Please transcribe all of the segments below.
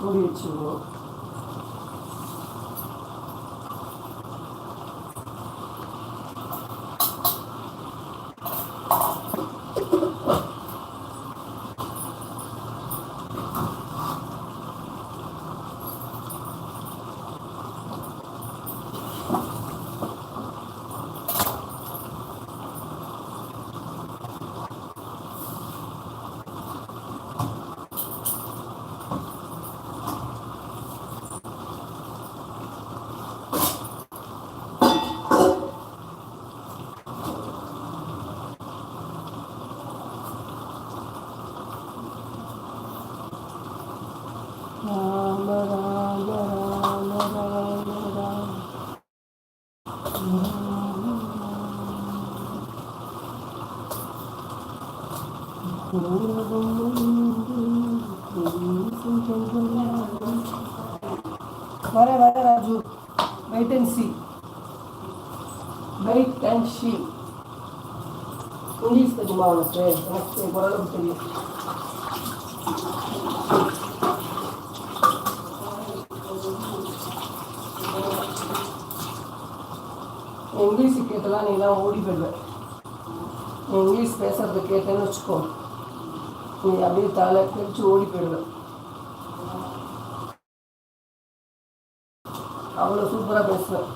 그러면 지. ராம ராம ராம ராம வர வர Raju wait and see wait and see English தெரியுமா உனக்கு எனக்கு ஓரளவுக்கு தெரியும் இங்கிலீஷ் கேட்டெல்லாம் நீலாம் ஓடி போயிடுவேன் நீ இங்கிலீஷ் பேசுறது கேட்டேன்னு வச்சுக்கோ. நீ அப்படியே தலை பிரித்து ஓடி போயிடுவேன் அவ்வளோ சூப்பராக பேசுவேன்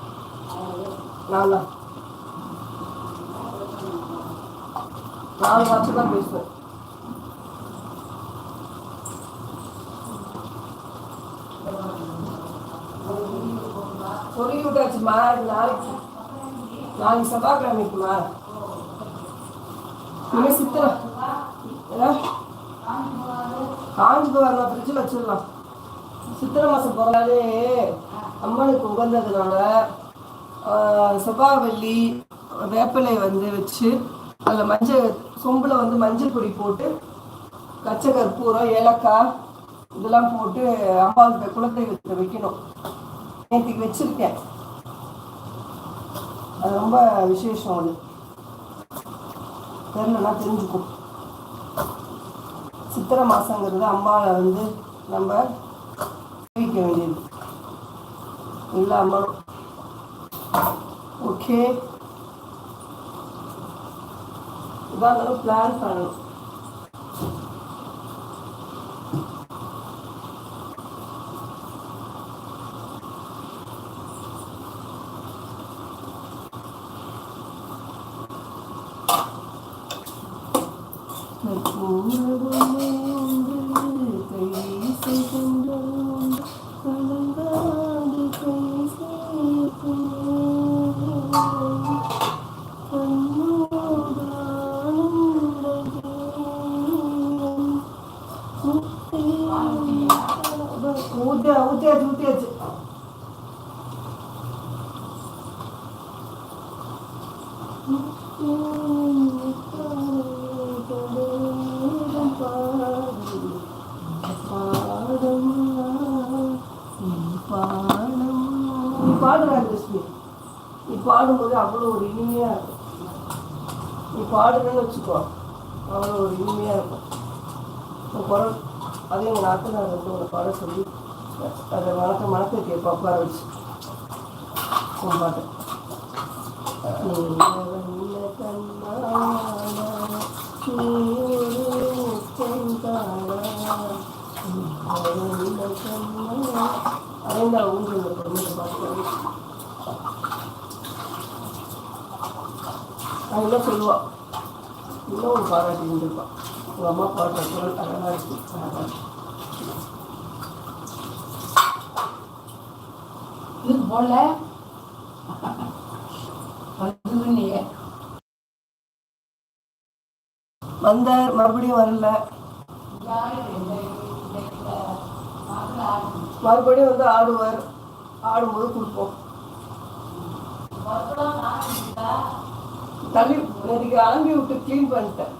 நான் நாலு வார்த்தை தான் பேசுவேன் சொல்லி விட்டாச்சுமா நாளைக்கு. நாளைக்கு செவ்வாய்க்கிழமைக்குமா இனிமேல் சித்திரை. ஏன்னா காஞ்சிக்கு வரலாம் ஃப்ரிட்ஜில் வச்சிடலாம். சித்திரை மாதம் பிறந்தாலே அம்மனுக்கு உகந்ததுனால ஆஹ், செவ்வாய் வெள்ளி வேப்பிலை வந்து வச்சு அதில் மஞ்சள் சொம்பில் வந்து மஞ்சள் பொடி போட்டு கச்சை கற்பூரம் ஏலக்காய் இதெல்லாம் போட்டு அம்பாளுக்கு குலத்தை வைக்கணும். நேற்றுக்கு வச்சுருக்கேன். அது ரொம்ப விசேஷம் அது. தெரிலனா தெரிஞ்சுக்கும். சித்திரை மாதங்கிறது அம்மாவை வந்து நம்ம சேவிக்க வேண்டியது. இல்லை ஓகே இதாக இருந்தாலும் பிளான் பண்ணணும். ஊத்தியாச்சு ஊத்தியாச்சு ஊத்தியாச்சு நீ பாடுறாரு லட்சுமி நீ பாடும்போது அவ்வளோ ஒரு இனிமையாக இருக்கும். நீ பாடுறேன்னு வச்சுக்கோ அவ்வளோ ஒரு இனிமையாக இருக்கும். உன் குரல் அதே எங்கள் நாத்தனார் வந்து ஒரு பாட சொல்லி அதை வணக்க வணக்க கேட்பா உட்கார வச்சு. உன் பாட்டு. நீ வண்ண கண்ணாளா, நீ ஒரு முத்தங்காளா, நீ வண்ண கண்ணாளா. அரைந்தா ஊஞ்சல் இருக்கும் சொல்லுவாள் பாட்டு இன்னும் ஒரு பாராட்டி இருந்திருப்பான் உங்கள் அம்மா பாடுற குரல் அழகாக இருக்கு. இது போல வந்தார் மறுபடியும் வரல. மறுபடியும் வந்து ஆடுவார். ஆடும்போது கொடுப்போம் தள்ளி நேற்றுக்கு அலம்பி விட்டு க்ளீன் பண்ணிட்டேன்.